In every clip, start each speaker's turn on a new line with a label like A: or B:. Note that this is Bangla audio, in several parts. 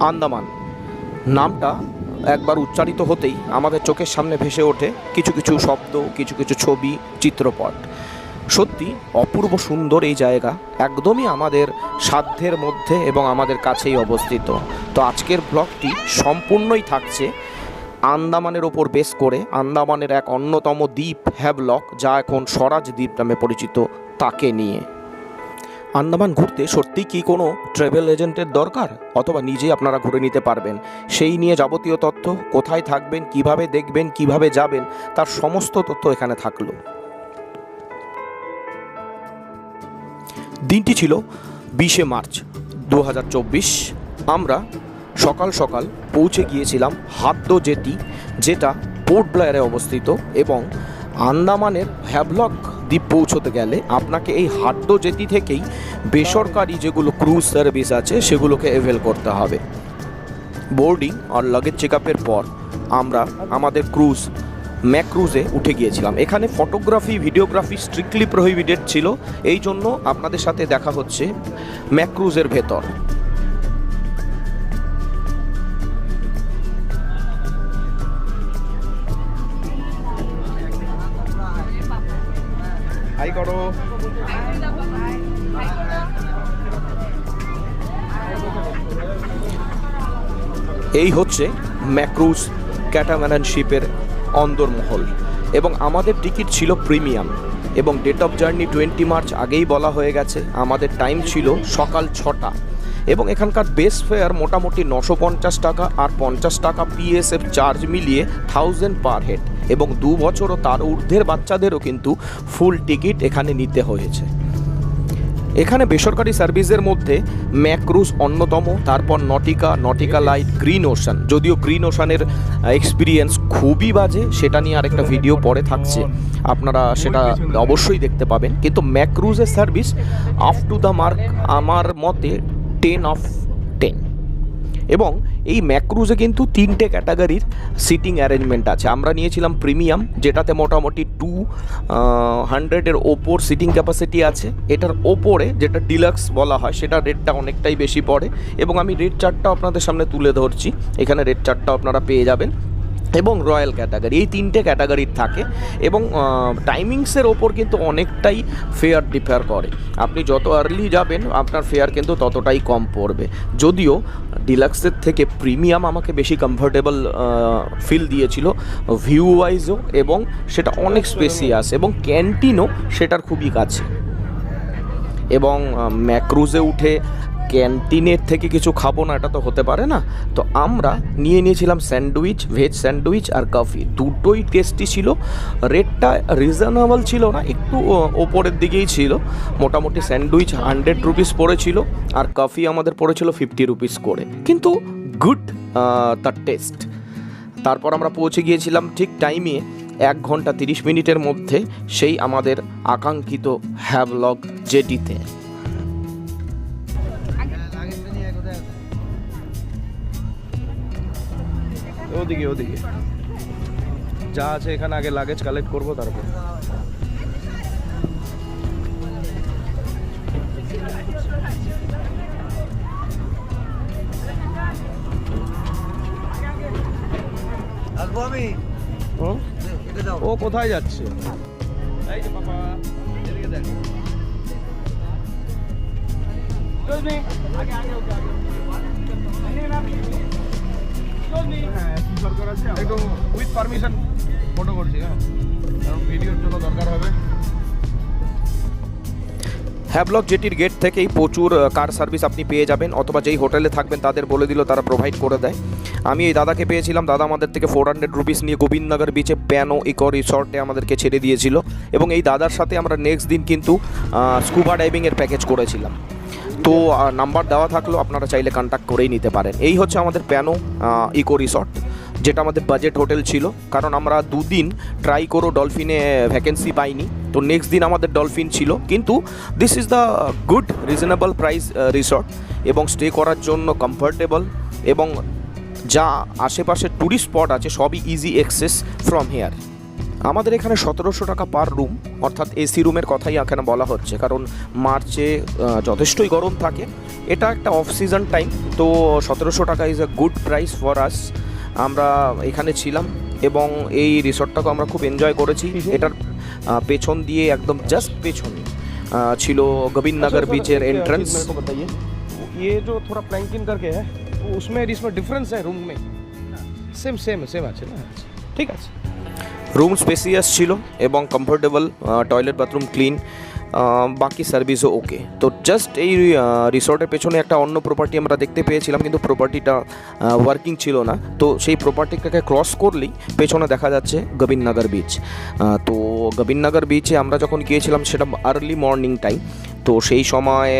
A: আন্দামান। নামটা একবার উচ্চারিত হতেই আমাদের চোখের সামনে ভেসে ওঠে কিছু কিছু শব্দ, কিছু কিছু ছবি, চিত্রপট। সত্যি অপূর্ব সুন্দর এই জায়গা, একদমই আমাদের সাধ্যের মধ্যে এবং আমাদের কাছেই অবস্থিত। তো আজকের ব্লগটি সম্পূর্ণই থাকছে আন্দামানের ওপর বেস করে, আন্দামানের এক অন্যতম দ্বীপ হ্যাভলক যা এখন স্বরাজ দ্বীপ নামে পরিচিত, তাকে নিয়ে। আন্দামান ঘুরতে সত্যি কি কোনো ট্রাভেল এজেন্টের দরকার? অথবা নিজে আপনারা ঘুরে নিতে পারবেন। সেই নিয়ে যাবতীয় তথ্য, কোথায় থাকবেন, কীভাবে দেখবেন, কীভাবে যাবেন, তার সমস্ত তথ্য এখানে থাকল। দিনটি ছিল বিশে মার্চ দু হাজার চব্বিশ। আমরা সকাল সকাল পৌঁছে গিয়েছিলাম হাদ্দ জেটি, যেটা পোর্ট ব্লেয়ারে অবস্থিত এবং আন্দামানের হ্যাভলক দ্বীপ পৌঁছতে গেলে আপনাকে এই হাড্ড জেটি থেকেই বেসরকারি যেগুলো ক্রুজ সার্ভিস আছে সেগুলোকে অ্যাভেল করতে হবে। বোর্ডিং আর লাগেজ চেক আপের পর আমরা আমাদের ক্রুজ ম্যাক্রুজে উঠে গিয়েছিলাম। এখানে ফটোগ্রাফি ভিডিওগ্রাফি স্ট্রিক্টলি প্রহিবিটেড ছিল। এই জন্য আপনাদের সাথে দেখা হচ্ছে ম্যাক্রুজের ভেতর। হাই করো। এই হচ্ছে ম্যাক্রুজ ক্যাটাম্যারান শিপের অন্দরমহল এবং আমাদের টিকিট ছিল প্রিমিয়াম এবং date of journey twenty March আগেই বলা হয়ে গেছে। আমাদের টাইম ছিল সকাল ছটা এবং এখানকার বেস ফেয়ার মোটামুটি নশো পঞ্চাশ টাকা আর পঞ্চাশ টাকা পিএসএফ চার্জ মিলিয়ে থাউজেন্ড পার হেড এবং দু বছর ও তার ঊর্ধ্বের বাচ্চাদেরও কিন্তু ফুল টিকিট এখানে নিতে হয়েছে। এখানে বেসরকারি সার্ভিসের মধ্যে ম্যাক্রুজ অন্যতম, তারপর Nautica Nautica Light, Green Ocean. যদিও গ্রিন ওশানের এক্সপিরিয়েন্স খুবই বাজে, সেটা নিয়ে আরেকটা ভিডিও পরে থাকছে। আপনারা সেটা অবশ্যই দেখতে পাবেন। কিন্তু ম্যাক্রুজের service up to the mark আমার মতে টেন অফ এবং এই ম্যাক্রুজে কিন্তু তিনটে ক্যাটাগরির সিটিং অ্যারেঞ্জমেন্ট আছে। আমরা নিয়েছিলাম প্রিমিয়াম, যেটাতে মোটামুটি টু হান্ড্রেডের ওপর সিটিং ক্যাপাসিটি আছে। এটার ওপরে যেটা ডিলাক্স বলা হয়, সেটা রেটটা অনেকটাই বেশি পড়ে। এবং আমি রেট চার্টটা আপনাদের সামনে তুলে ধরছি। এখানে রেট চার্টটা আপনারা পেয়ে যাবেন। এবং রয়্যাল ক্যাটাগরি, এই তিনটে ক্যাটাগরির থাকে এবং টাইমিংসের ওপর কিন্তু অনেকটাই ফেয়ার ডিফার করে। আপনি যত আর্লি যাবেন, আপনার ফেয়ার কিন্তু ততটাই কম পড়বে। যদিও ডিলাক্সের থেকে প্রিমিয়াম আমাকে বেশি কমফোর্টেবল ফিল দিয়েছিল ভিউ ওয়াইজও এবং সেটা অনেক স্পেসিয়াস এবং ক্যান্টিনও সেটার খুবই কাছে। এবং ম্যাক্রুজে উঠে ক্যান্টিনের থেকে কিছু খাব না, এটা তো হতে পারে না। তো আমরা নিয়ে নিয়েছিলাম স্যান্ডউইচ, ভেজ স্যান্ডউইচ আর কফি। দুটোই টেস্টি ছিল। রেটটা রিজনেবল ছিল না, একটু ওপরের দিকেই ছিল। মোটামুটি স্যান্ডউইচ হান্ড্রেড রুপিস পড়েছিল আর কফি আমাদের পড়েছিল ফিফটি রুপিস করে। কিন্তু গুড তার টেস্ট। তারপর আমরা পৌঁছে গিয়েছিলাম ঠিক টাইমে এক ঘণ্টা তিরিশ মিনিটের মধ্যে সেই আমাদের আকাঙ্ক্ষিত হ্যাভলগ জেটিতে। ওদিকে ওদিকে। যা আছে এখানে আগে লাগেজ কালেক্ট করব তারপর। ও? কোথায় যাচ্ছে? এই যে পাপা এদিকে দেখ। হ্যাঁ, হ্যাঁ হ্যাভলক জেটির গেট থেকেই প্রচুর কার সার্ভিস আপনি পেয়ে যাবেন অথবা যেই হোটেলে থাকবেন তাদের বলে দিল তারা প্রোভাইড করে দেয়। আমি এই দাদাকে পেয়েছিলাম দাদা আমাদের থেকে ফোর হান্ড্রেড রুপিস নিয়ে গোবিন্দনগর বিচে প্যানো ইকো রিসর্টে আমাদেরকে ছেড়ে দিয়েছিল। এবং এই দাদার সাথে আমরা নেক্সট দিন কিন্তু স্কুবা ডাইভিংয়ের প্যাকেজ করেছিলাম। তো নাম্বার দেওয়া থাকলেও আপনারা চাইলে কন্ট্যাক্ট করেই নিতে পারেন। এই হচ্ছে আমাদের প্যানো ইকো রিসর্ট যেটা আমাদের বাজেট হোটেল ছিল। কারণ আমরা দুদিন ট্রাই করো ডলফিনে ভ্যাকেন্সি পাইনি। তো নেক্সট দিন আমাদের ডলফিন ছিল। কিন্তু this is the good reasonable price resort এবং স্টে করার জন্য কমফর্টেবল এবং যা আশেপাশে ট্যুরিস্ট স্পট আছে, সবই ইজি অ্যাক্সেস ফ্রম হেয়ার আমাদের এখানে সতেরোশো টাকা পার রুম অর্থাৎ এসি রুমের কথাই এখানে বলা হচ্ছে কারণ মার্চে আহ, যথেষ্টই গরম থাকে এটা একটা অফ সিজন টাইম তো সতেরোশো টাকা is a good price for us আমরা এখানে ছিলাম এবং এই রিসর্টটাকে আমরা খুব এনজয় করেছি এটার আহ, পেছন দিয়ে একদম জাস্ট পেছনে আহ, ছিল গোবিন্দনগর
B: अच्छा,
A: বিচের
B: एक, एक
A: এন্ট্রান্স
B: चीज़ मेरे को बताइए ये जो थोड़ा प्लैंकिंग करके है वो उसमें और इसमें डिफरेंस है रूम में सेम सेम सेम আছে না ঠিক আছে
A: রুম স্পেসিয়াস ছিল এবং কমফোর্টেবল টয়লেট বাথরুম ক্লিন বাকি সার্ভিসও ওকে তো জাস্ট এই রিসর্টের পেছনে একটা অন্য প্রপার্টি আমরা দেখতে পেয়েছিলাম, কিন্তু প্রপার্টিটা ওয়ার্কিং ছিল না। তো সেই প্রপার্টিটাকে ক্রস করলেই পেছনে দেখা যাচ্ছে গোবিন্দনগর বিচ তো গোবিন্দনগর বিচে আমরা যখন গিয়েছিলাম, সেটা আর্লি মর্নিং টাইম তো সেই সময়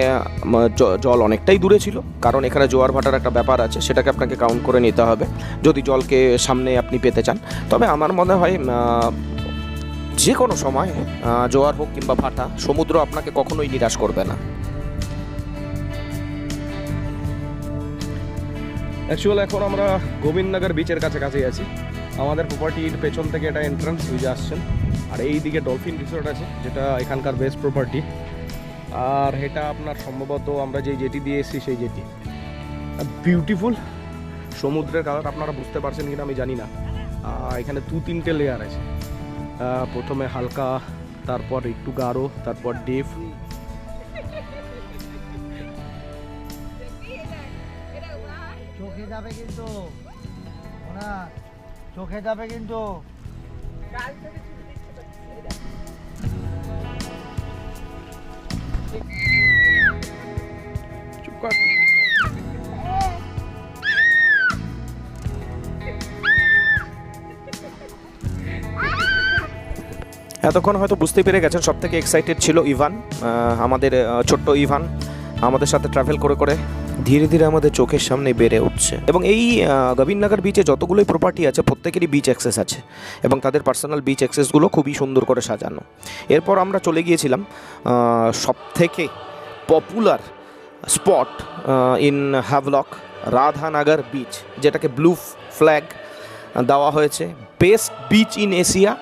A: জল অনেকটাই দূরে ছিল। কারণ এখানে জোয়ার ভাটার একটা ব্যাপার আছে, সেটাকে আপনাকে কাউন্ট করে নিতে হবে। যদি জলকে সামনে আপনি পেতে চান। তবে আমার মনে হয় যে কোনো সময় জোয়ার হোক কিংবা ভাটা, সমুদ্র আপনাকে কখনোই নিরাশ করবে না।
B: অ্যাকচুয়াল এখন আমরা গোবিন্দনগর বিচের কাছাকাছি আছি। আমাদের প্রপার্টির পেছন থেকে এটা এন্ট্রান্স যে আসছেন। আর এই দিকে ডলফিন রিসোর্ট আছে, যেটা এখানকার বেস্ট প্রপার্টি আর এটা আপনার সম্ভবত আমরা যেই জেটি দিয়ে এসেছি সেই জেটি। বিউটিফুল সমুদ্রের কালার আপনারা বুঝতে পারছেন কিনা আমি জানি না। আহ, এখানে দু তিনটে লেয়ার আছে। আহ, প্রথমে হালকা তারপর একটু গাঢ় তারপর ডিপ
C: চোখে যাবে কিন্তু। চোখে যাবে কিন্তু।
A: এতক্ষণ হয়তো বুঝতে পেরে গেছেন সব থেকে এক্সাইটেড ছিল ইভান আমাদের ছোট্ট ইভান, আমাদের সাথে ট্রাভেল করে করে। ধীরে ধীরে আমাদের চোখের সামনে বেড়ে উঠছে। এবং এই গোবিন্দনগর বিচে যতগুলোই প্রপার্টি আছে, প্রত্যেকেরই বিচ অ্যাক্সেস আছে। এবং তাদের পার্সোনাল বিচ অ্যাক্সেসগুলো খুবই সুন্দর করে সাজানো। এরপর আমরা চলে গিয়েছিলাম সব থেকে popular spot in Havelock Radhanagar beach যেটাকে ব্লু ফ্ল্যাগ দেওয়া হয়েছে। বেস্ট বিচ ইন এশিয়া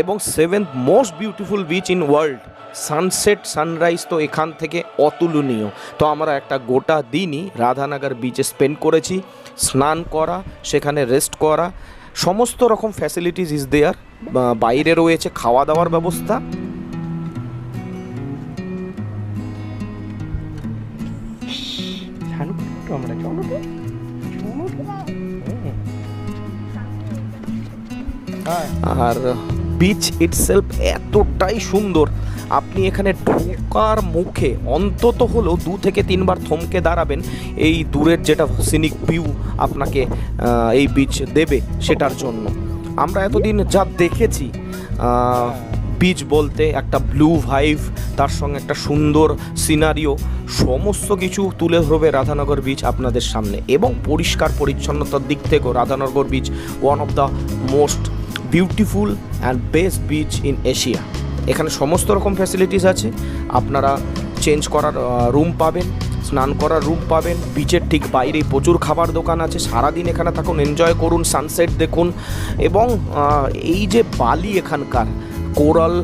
A: এবং seventh most beautiful beach in world sunset, sunrise তো এখান থেকে অতুলনীয়। তো আমরা একটা গোটা দিনই রাধানগর বিচে স্পেন্ড করেছি, স্নান করা, সেখানে রেস্ট করা। সমস্ত রকম ফ্যাসিলিটিস ইজ দেয়ার বাইরে রয়েছে খাওয়া দাওয়ার ব্যবস্থা আর বিচ ইটসেলফ এতটাই সুন্দর। আপনি এখানে ঢোকার মুখে অন্তত হলেও দু থেকে তিনবার থমকে দাঁড়াবেন। এই দূরের যেটা সিনিক ভিউ আপনাকে এই বিচ দেবে সেটার জন্য। আমরা এতদিন যা দেখেছি বিচ বলতে একটা ব্লু ভাইভ তার সঙ্গে একটা সুন্দর সিনারিও সমস্ত কিছু তুলে ধরবে রাধানগর বিচ আপনাদের সামনে। এবং পরিষ্কার পরিচ্ছন্নতার দিক থেকেও Radhanagar beach one of the most beautiful and best beach in Asia এখানে সমস্ত রকম ফ্যাসিলিটিস আছে। আপনারা চেঞ্জ করার রুম পাবেন, স্নান করার রুম পাবেন বিচের ঠিক বাইরেই প্রচুর খাবার দোকান আছে। সারাদিন এখানে থাকুন এনজয় করুন সানসেট দেখুন এবং এই যে বালি এখানকার, কোরাল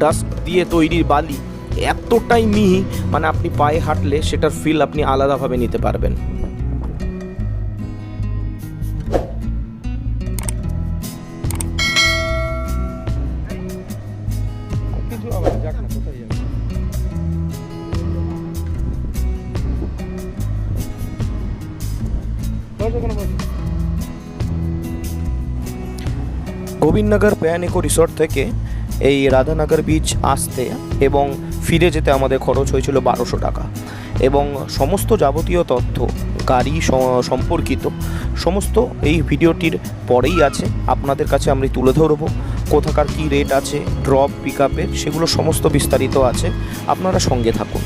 A: ডাস্ট দিয়ে তৈরি বালি, এতটাই মিহি মানে আপনি পায়ে হাঁটলে সেটার ফিল আপনি আলাদাভাবে নিতে পারবেন। গোবিন্দনগর প্যানিকো রিসর্ট থেকে এই রাধানগর বিচ আসতে এবং ফিরে যেতে আমাদের খরচ হয়েছিল বারোশো টাকা। এবং সমস্ত যাবতীয় তথ্য, গাড়ি সম্পর্কিত সমস্ত এই ভিডিওটির পরেই আছে। আপনাদের কাছে আমি তুলে ধরবো কোথাকার কী রেট আছে ড্রপ পিক সেগুলো সমস্ত বিস্তারিত আছে। আপনারা সঙ্গে থাকুন।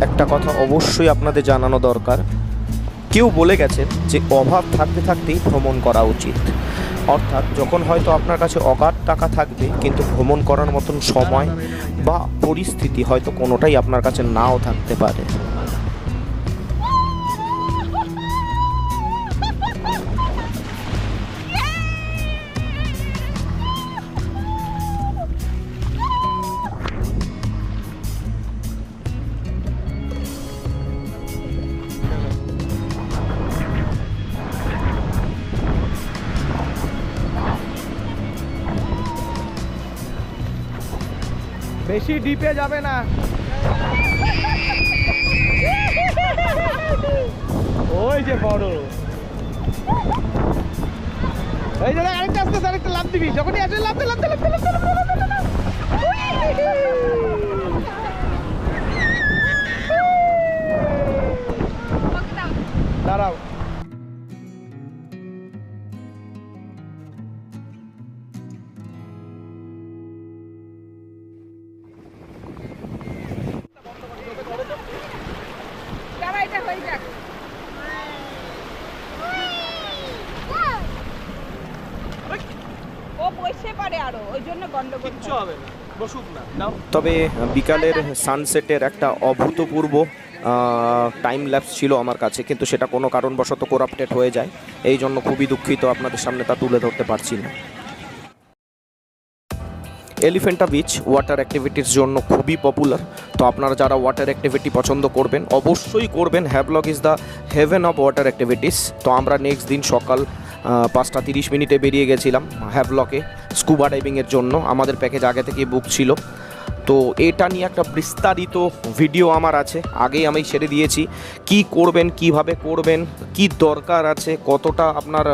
A: একটা কথা অবশ্যই আপনাদের জানানো দরকার। কেউ বলে গেছে যে অভাব থাকতে থাকতেই ভ্রমণ করা উচিত। অর্থাৎ যখন হয়তো আপনার কাছে অগাধ টাকা থাকবে, কিন্তু ভ্রমণ করার মতন সময় বা পরিস্থিতি হয়তো কোনোটাই আপনার কাছে নাও থাকতে পারে।
B: বেশি ডিপে যাবে না। ওই যে বড়। এই যে আরেকটা আসতে আরেকটা লাভ দিবি। যখনই আসে লাভ দে লাভ দে লাভ দে, লাভ। দাঁড়াও।
A: তবে বিকালের সানসেটের একটা অভূতপূর্ব টাইম ল্যাপস ছিল আমার কাছে, কিন্তু সেটা কোনো কারণবশত কোরাপটেট হয়ে যায়। এই জন্য খুবই দুঃখিত, আপনাদের সামনে তা তুলে ধরতে পারছি না। এলিফেন্টা বিচ ওয়াটার অ্যাক্টিভিটির জন্য খুবই পপুলার তো আপনারা যারা ওয়াটার অ্যাক্টিভিটি পছন্দ করবেন, অবশ্যই করবেন। Havelock is the heaven of water activities তো আমরা নেক্সট দিন সকাল পাঁচটা তিরিশ মিনিটে বেরিয়ে গেছিলাম হ্যাভলকে স্কুবা ডাইভিংয়ের জন্য। আমাদের প্যাকেজ আগে থেকেই বুক ছিল। তো এটা নিয়ে একটা বিস্তারিত ভিডিও আমার আছে। আগেই আমি ছেড়ে দিয়েছি। কি করবেন, কীভাবে করবেন, কি দরকার আছে, কতটা আপনার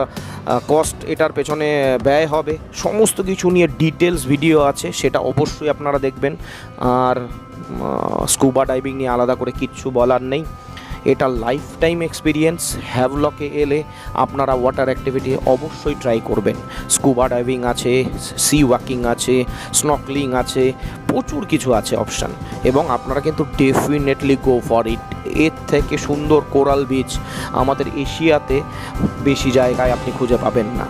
A: কস্ট এটার পেছনে ব্যয় হবে, সমস্ত কিছু নিয়ে ডিটেলস ভিডিও আছে, সেটা অবশ্যই আপনারা দেখবেন। আর স্কুবা ডাইভিং নিয়ে আলাদা করে কিচ্ছু বলার নেই। এটা লাইফ টাইম এক্সপিরিয়েন্স হ্যাভলকে এলে আপনারা ওয়াটার অ্যাক্টিভিটি অবশ্যই ট্রাই করবেন। স্কুবা ডাইভিং আছে সি ওয়াকিং আছে স্নকলিং আছে, প্রচুর কিছু আছে অপশান এবং আপনারা কিন্তু ডেফিনেটলি গো ফর ইট এর থেকে সুন্দর কোরাল বিচ আমাদের এশিয়াতে বেশি জায়গায় আপনি খুঁজে পাবেন না।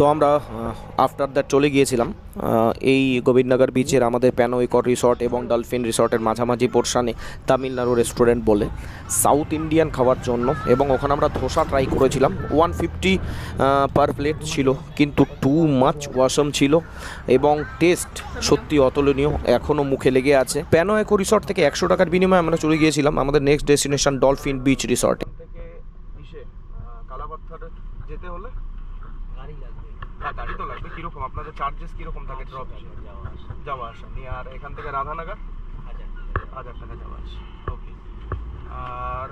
A: তো আমরা আফটার দ্যাট চলে গিয়েছিলাম। এই গোবিন্দনগর বিচের আমাদের প্যানোইকর রিসর্ট এবং ডলফিন রিসর্টের মাঝামাঝি পোর্শানে তামিলনাড়ু রেস্টুরেন্ট বলে। সাউথ ইন্ডিয়ান খাওয়ার জন্য এবং ওখানে আমরা ধোসা ট্রাই করেছিলাম। ওয়ান ফিফটি পার প্লেট ছিল, কিন্তু টু মাচ ওয়াসম ছিল এবং টেস্ট সত্যি অতুলনীয় এখনও মুখে লেগে আছে। প্যানোয়েকো রিসর্ট থেকে একশো টাকার বিনিময়ে আমরা চলে গিয়েছিলাম আমাদের নেক্সট ডেস্টিনেশন ডলফিন বিচ রিসর্টে
B: যেতে হলে গাড়ি লাগবে। হ্যাঁ গাড়ি তো লাগবে কীরকম? আপনাদের চার্জেস কীরকম থাকে ড্রপ যাওয়া আসা। নিয়ে আর এখান থেকে রাধানগর? হাজার টাকা। যাওয়া আসা। ওকে আর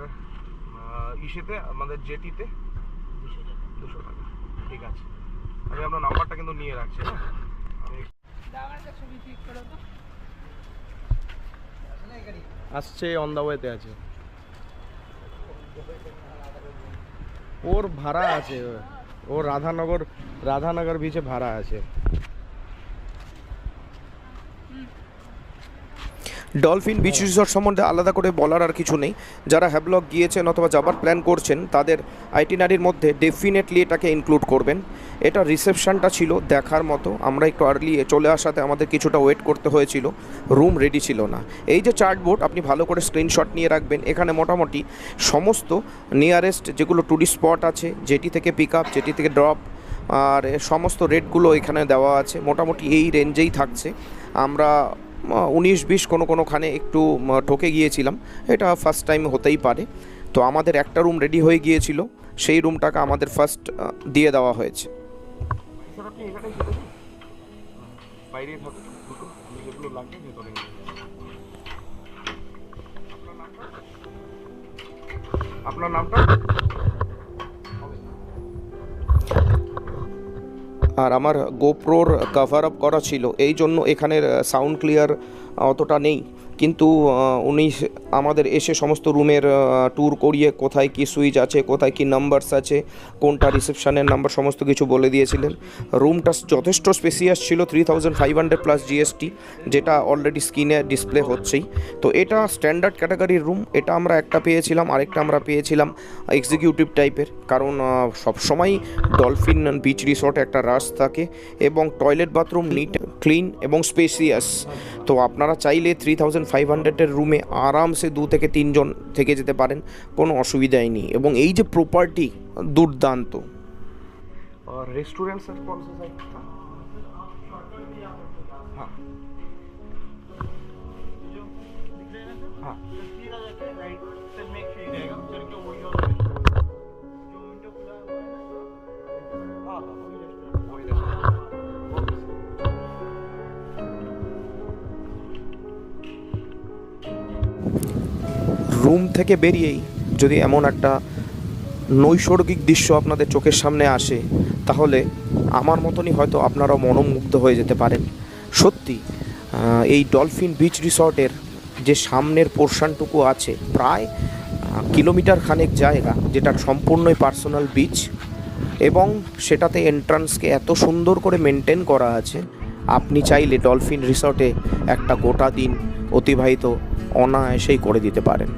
B: ইসেতে আমাদের জেটিতে? দুশো টাকা। ঠিক আছে। আমি আপনার নাম্বারটা কিন্তু নিয়ে রাখছি হ্যাঁ? আমি আসছে অন দ্য ওয়েতে আছে। ওর ভাড়া আছে ও রাধানগর রাধানগর বিচে ভাড়া আছে।
A: ডলফিন বিচ রিসর্ট সম্বন্ধে আলাদা করে বলার আর কিছু নেই। যারা হ্যাভলক গিয়েছেন অথবা যাবার প্ল্যান করছেন, তাদের আইটিনারির মধ্যে ডেফিনেটলি এটাকে ইনক্লুড করবেন। এটা রিসেপশনটা ছিল দেখার মতো। আমরা একটু আর্লি চলে আসাতে আমাদের কিছুটা ওয়েট করতে হয়েছিল। রুম রেডি ছিল না। এই যে চার্টবোর্ড আপনি ভালো করে স্ক্রিনশট নিয়ে রাখবেন। এখানে মোটামুটি সমস্ত নিয়ারেস্ট যেগুলো ট্যুরিস্ট স্পট আছে, যেটি থেকে পিক আপ যেটি থেকে ড্রপ আর সমস্ত রেটগুলো এখানে দেওয়া আছে। মোটামুটি এই রেঞ্জেই থাকছে। আমরা উনিশ বিশ কোনো কোনোখানে একটু ঠকে গিয়েছিলাম। এটা ফার্স্ট টাইম হতেই পারে। তো আমাদের একটা রুম রেডি হয়ে গিয়েছিল। সেই রুমটাকে আমাদের ফার্স্ট দিয়ে দেওয়া হয়েছে।
B: সেটা কি
A: আর আমার গোপ্রোর কভার আপ করা ছিল এই জন্য এখানের সাউন্ড ক্লিয়ার অতটা নেই। কিন্তু উনি আমাদের এসে সমস্ত রুমের ট্যুর করিয়ে কোথায় কি সুইচ আছে, কোথায় কি নাম্বারস আছে, কোনটা রিসেপশানের নাম্বার সমস্ত কিছু বলে দিয়েছিলেন। রুমটা যথেষ্ট স্পেসিয়াস ছিল three thousand five hundred plus GST যেটা অলরেডি স্ক্রিনে ডিসপ্লে হচ্ছেই। তো এটা স্ট্যান্ডার্ড ক্যাটাগরির রুম এটা আমরা একটা পেয়েছিলাম, আরেকটা আমরা পেয়েছিলাম এক্সিকিউটিভ টাইপের কারণ সবসময় ডলফিন বিচ রিসর্টে একটা রাশ থাকে এবং টয়লেট বাথরুম নিট ক্লিন এবং স্পেসিয়াস তো আপনারা চাইলে থ্রি থাউজেন্ড ফাইভ হান্ড্রেডের রুমে আরামসে দু থেকে তিনজন থেকে যেতে পারেন, কোনো অসুবিধাই নেই। এবং এই যে প্রপার্টি দুর্দান্ত।
B: রেস্টুরেন্ট হ্যাঁ।
A: রুম থেকে বেরিয়েই যদি এমন একটা নৈসর্গিক দৃশ্য আপনাদের চোখের সামনে আসে, তাহলে আমার মতনই হয়তো আপনারাও মনোমুগ্ধ হয়ে যেতে পারেন। সত্যি এই ডলফিন বিচ রিসর্টের যে সামনের পোর্শনটুকু আছে, প্রায় কিলোমিটার খানেক জায়গা, যেটা সম্পূর্ণই পার্সোনাল বিচ, এবং সেটাতে এন্ট্রান্সকে এত সুন্দর করে মেনটেন করা আছে, আপনি চাইলে ডলফিন রিসর্টে একটা গোটা দিন অতিবাহিত অনায়াসেই করে দিতে পারেন।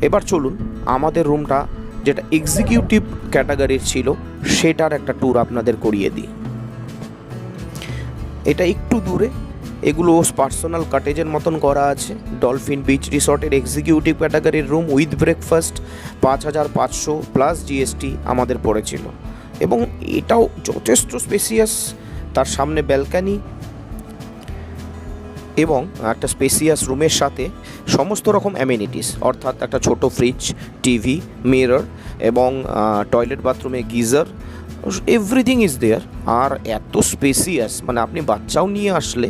A: এবার চলুন আমাদের রুমটা যেটা এক্সিকিউটিভ ক্যাটাগরির ছিল, সেটার একটা ট্যুর আপনাদের করিয়ে দিই। এটা একটু দূরে, এগুলো পার্সোনাল কাটেজের মতন করা আছে। ডলফিন বিচ রিসর্টের এক্সিকিউটিভ ক্যাটাগরির রুম উইথ ব্রেকফাস্ট পাঁচ হাজার পাঁচশো প্লাস জিএসটি আমাদের পড়েছিল। এবং এটাও যথেষ্ট স্পেসিয়াস তার সামনে ব্যালকানি এবং একটা স্পেসিয়াস রুমের সাথে সমস্ত রকম অ্যামিনিটিস অর্থাৎ একটা ছোট ফ্রিজ টিভি মিরর এবং টয়লেট বাথরুমে গিজার এভরিথিং ইজ দেয়ার আর এত স্পেসিয়াস মানে আপনি বাচ্চাও নিয়ে আসলে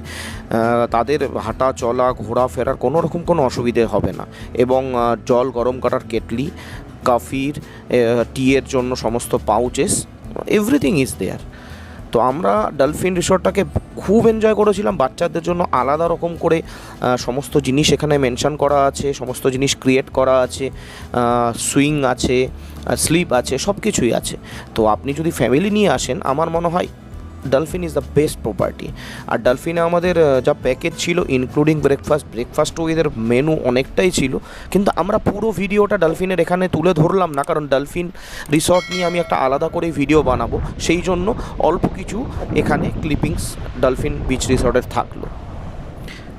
A: তাদের হাঁটা চলা, ঘোরাফেরার কোনো রকম কোনো অসুবিধে হবে না। এবং জল গরম করার কেটলি, কফির টিয়ের জন্য সমস্ত পাউচেস এভরিথিং ইজ দেয়ার তো আমরা ডলফিন রিসর্টটাকে খুব এনজয় করেছিলাম। বাচ্চাদের জন্য আলাদা রকম করে সমস্ত জিনিস এখানে মেনশান করা আছে, সমস্ত জিনিস ক্রিয়েট করা আছে সুইং আছে স্লিপ আছে সব কিছুই আছে। তো আপনি যদি ফ্যামিলি নিয়ে আসেন, আমার মনে হয় Dolphin is the best property আর ডলফিনে আমাদের যা প্যাকেজ ছিল ইনক্লুডিং ব্রেকফাস্ট ব্রেকফাস্টও এদের মেনু অনেকটাই ছিল। কিন্তু আমরা পুরো ভিডিওটা ডলফিনের এখানে তুলে ধরলাম না, কারণ ডলফিন রিসর্ট নিয়ে আমি একটা আলাদা করে ভিডিও বানাবো। সেই জন্য অল্প কিছু এখানে ক্লিপিংস ডলফিন বিচ রিসর্টের থাকল।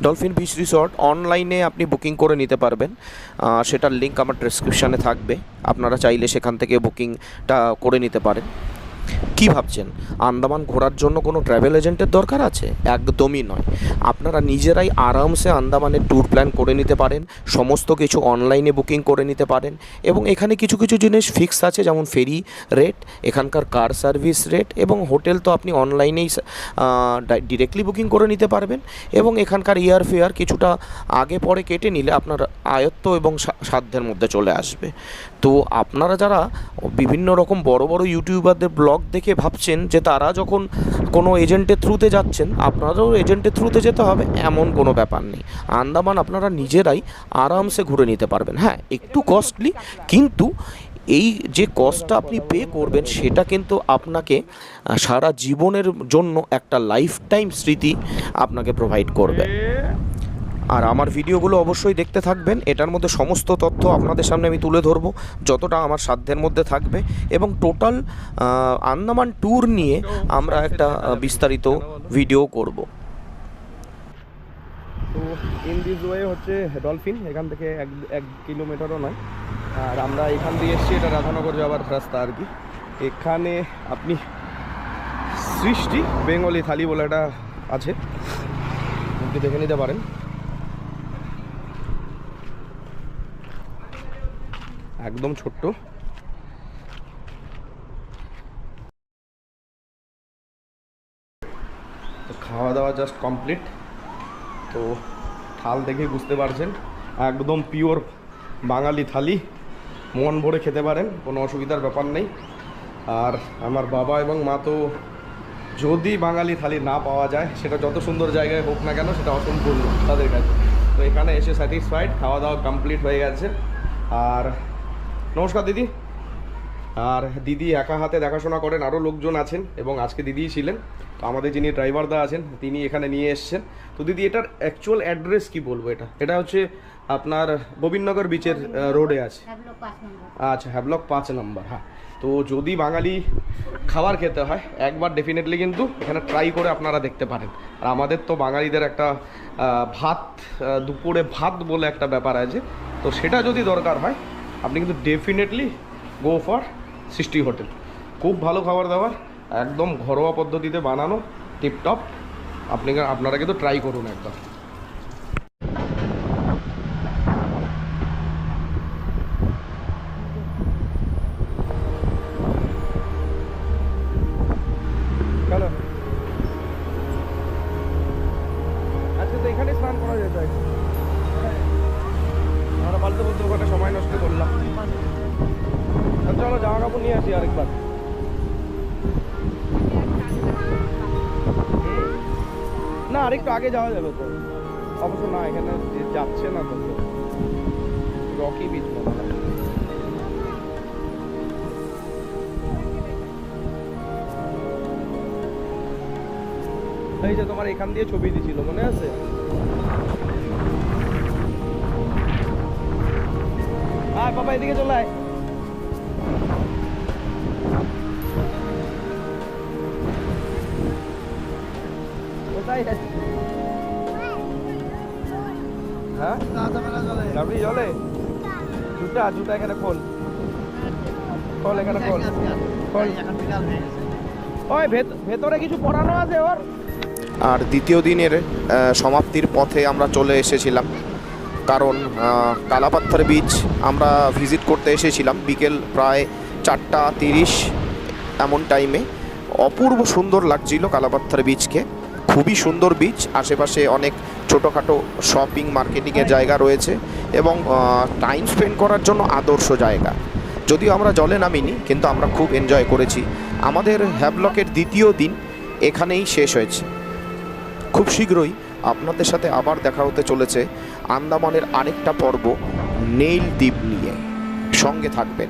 A: ডলফিন বিচ রিসর্ট অনলাইনে আপনি বুকিং করে নিতে পারবেন। সেটার লিঙ্ক আমার ডেসক্রিপশানে থাকবে। আপনারা চাইলে সেখান থেকে বুকিংটা করে নিতে পারেন। কি ভাবছেন? আন্দামান ঘোরার জন্য কোনো ট্রাভেল এজেন্টের দরকার আছে? একদমই নয়। আপনারা নিজেরাই আরামসে আন্দামানের ট্যুর প্ল্যান করে নিতে পারেন, সমস্ত কিছু অনলাইনে বুকিং করে নিতে পারেন এবং এখানে কিছু কিছু জিনিস ফিক্স আছে যেমন ফেরি রেট এখানকার কার সার্ভিস রেট এবং হোটেল তো আপনি অনলাইনেই ডিরেক্টলি বুকিং করে নিতে পারবেন এবং এখানকার ইয়ার ফেয়ার কিছুটা আগে পরে কেটে নিলে আপনার আয়ত্ত এবং সাধ্যের মধ্যে চলে আসবে। তো আপনারা যারা বিভিন্ন রকম বড় বড় ইউটিউবারদের ব্লগ দেখে ভাবছেন যে তারা যখন কোনো এজেন্টের থ্রুতে যাচ্ছেন আপনারাও এজেন্টের থ্রুতে যেতে হবে, এমন কোনো ব্যাপার নেই। আন্দামান আপনারা নিজেরাই আরামসে ঘুরে নিতে পারবেন। হ্যাঁ একটু কস্টলি কিন্তু এই যে কস্টটা আপনি পে করবেন, সেটা কিন্তু আপনাকে সারা জীবনের জন্য একটা লাইফ টাইম স্মৃতি আপনাকে প্রোভাইড করবে। আর আমার ভিডিওগুলো অবশ্যই দেখতে থাকবেন। এটার মধ্যে সমস্ত তথ্য আপনাদের সামনে আমি তুলে ধরবো, যতটা আমার সাধ্যের মধ্যে থাকবে। এবং টোটাল আন্দামান ট্যুর নিয়ে আমরা একটা বিস্তারিত ভিডিও করব।
B: তো ইন দিস ওয়ে হচ্ছে ডলফিন এখান থেকে এক এক কিলোমিটারও নয়। আর আমরা এখান দিয়ে এসেছি, এটা রাধানগর যাওয়ার রাস্তা আর কি। এখানে আপনি সৃষ্টি, বেঙ্গলি থালি বলে একটা আছে। আপনি দেখে নিতে পারেন। একদম ছোট্ট। খাওয়া দাওয়া জাস্ট কমপ্লিট তো থাল দেখে বুঝতে পারছেন, একদম পিওর বাঙালি থালি। মন ভরে খেতে পারেন, কোনো অসুবিধার ব্যাপার নেই। আর আমার বাবা এবং মা তো যদি বাঙালি থালি না পাওয়া যায়, সেটা যত সুন্দর জায়গায় হোক না কেন, সেটা অসম্পূর্ণ তাদের কাছে। তো এখানে এসে স্যাটিসফাইড খাওয়া দাওয়া কমপ্লিট হয়ে গেছে। আর নমস্কার দিদি। আর দিদি একা হাতে দেখাশোনা করেন আরও লোকজন আছেন এবং আজকে দিদিই ছিলেন। তো আমাদের যিনি ড্রাইভারদা আছেন তিনি এখানে নিয়ে এসছেন। তো দিদি এটার অ্যাকচুয়াল অ্যাড্রেস কি বলব এটা? এটা হচ্ছে আপনার গোবিন্দনগর বিচের রোডে আছে। আচ্ছা হ্যাভলক পাঁচ নম্বর হ্যাঁ। তো যদি বাঙালি খাবার খেতে হয় একবার ডেফিনেটলি কিন্তু এখানে ট্রাই করে আপনারা দেখতে পারেন। আর আমাদের তো বাঙালিদের একটা ভাত দুপুরে ভাত বলে একটা ব্যাপার আছে। তো সেটা যদি দরকার হয় আপনি কিন্তু definitely go for Srishti hotel খুব ভালো খাবার দাবার, একদম ঘরোয়া পদ্ধতিতে বানানো টিপটপ আপনি আপনারা কিন্তু ট্রাই করুন একদম। না, আরেকটু আগে যাওয়া যাবে তো। অবশ্য না, এখানে যাচ্ছে না তো রকি বিচ এই যে তোমার এখান দিয়ে ছবি দিছিল, মনে আছে? আয় বাবা এদিকে চলে আয়। হ্যাঁ? ভেতরে কিছু
A: আর দ্বিতীয় দিনের সমাপ্তির পথে আমরা চলে এসেছিলাম। কারণ আহ, কালাপাত্থার বিচ আমরা ভিজিট করতে এসেছিলাম বিকেল প্রায় চারটা তিরিশ এমন টাইমে। অপূর্ব সুন্দর লাগছিল কালাপাত্থার বিচকে। খুবই সুন্দর বিচ আশেপাশে অনেক ছোটোখাটো শপিং মার্কেটিংয়ের জায়গা রয়েছে এবং টাইম স্পেন্ড করার জন্য আদর্শ জায়গা। যদিও আমরা জলে নামিনি, কিন্তু আমরা খুব এনজয় করেছি। আমাদের হ্যাভলকের দ্বিতীয় দিন এখানেই শেষ হয়েছে। খুব শীঘ্রই আপনাদের সাথে আবার দেখা হতে চলেছে আন্দামানের আরেকটা পর্ব, নেইল দ্বীপ নিয়ে। সঙ্গে থাকবেন।